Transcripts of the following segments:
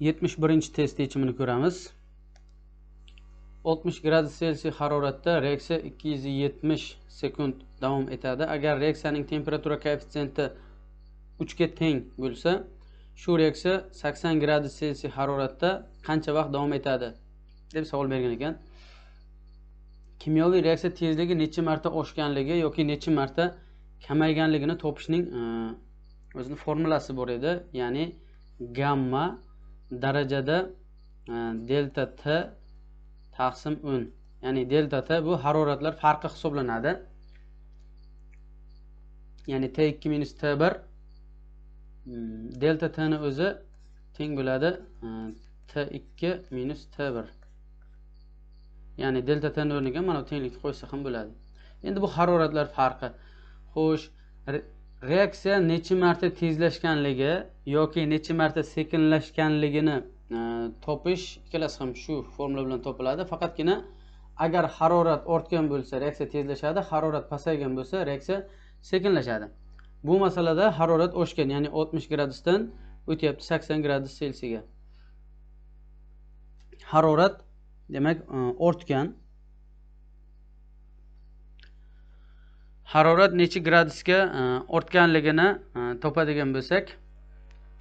yetmish birinchi test yechimini ko'ramiz. oltmish gradus selsiy haroratda reaksiya ikki yuz yetmish sekund davom etadi. Agar reaksiyaning temperatura koeffitsiyenti uchga teng bo'lsa shu reaksiya sakson gradus selsiy haroratda qancha vaqt davom etadi deb savol bergan ekan. Kimyoviy reaksiya tezligi necha marta oshganligi yoki necha marta kamayganligini topishning e, o'zini formulasi bor edi. Ya'ni gamma darajada e, delta t taqsim o'n ya'ni delta t bu haroratlar farqi hisoblanadi. Ya'ni t ikki minus t bir hmm, delta t ni o'zi teng bo'ladi e, t ikki minus t bir. Ya'ni delta t o'rniga mana bu tenglikni qo'ysa ham bo'ladi. Endi bu haroratlar farqi. Xo'sh reaksiya necha marta tezlashganligi yoki necha marta sekinlashganligini e, topish ikkalasi ham shu formula bilan topiladi. Faqatgina agar harorat ortgan bo'lsa reaksiya tezlashadi harorat pasaygan bo'lsa reaksiya sekinlashadi. Bu masalada harorat oshgan ya'ni oltmish gradusdan o'tyapti sakson gradus selsiyga harorat demak e, ortgan harorat necha gradusga e, ortganligini e, topadigan bo'lsak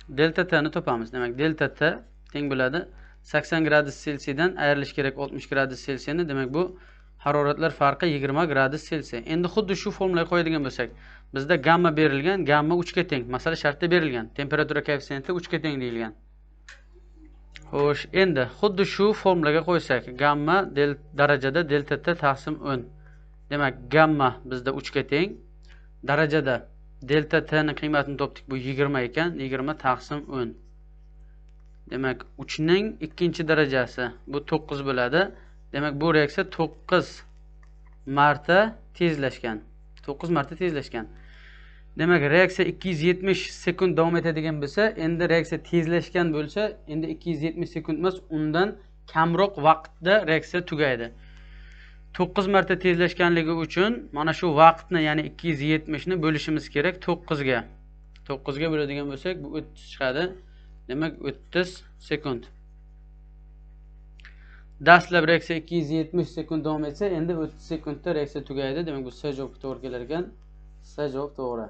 delta t ni topamiz. Demak delta t teng bo'ladi. sakson gradus selsiydan ayrilish kerak oltmish gradus selsiyni demak bu haroratlar farqi yigirma gradus selsiy endi xuddi shu formulaga qo'yadigan bo'lsak bizda gamma berilgan gamma uchga teng. Masala shartda berilgan. Temperatura koeffitsiyenti uchga teng deyilgan. Xo'sh endi xuddi shu formulaga qo'ysak gamma del darajada delta t taqsim o'n. Demak gamma bizda uchga teng. Darajada delta t ni qiymatini topdik bu yigirma ekan yigirma taqsim o'n. Demak uchning ikkinchi darajasi bu to'qqiz bo'ladi. Demak bu reaksiya to'qqiz marta tezlashgan to'qqiz marta tezlashgan. Demak reaksiya ikki yuz yetmish sekund davom etadigan bo'lsa endi reaksiya tezlashgan bo'lsa endi ikki yuz yetmish sekund emas undan kamroq vaqtda reaksiya tugaydi. To'qqiz marta tezlashganligi uchun mana shu vaqtni ya'ni ikki yuz yetmishni bo'lishimiz kerak to'qqizga. To'qqizga bo'ladigan bo'lsak bu o'ttiz chiqadi. Demak o'ttiz sekund. Dastlab reaksiya ikki yuz yetmish sekund davom etsa endi o'ttiz sekundda reaksiya tugaydi. Demak bu c javob to'g'ri kelar ekan c javob to'g'ri.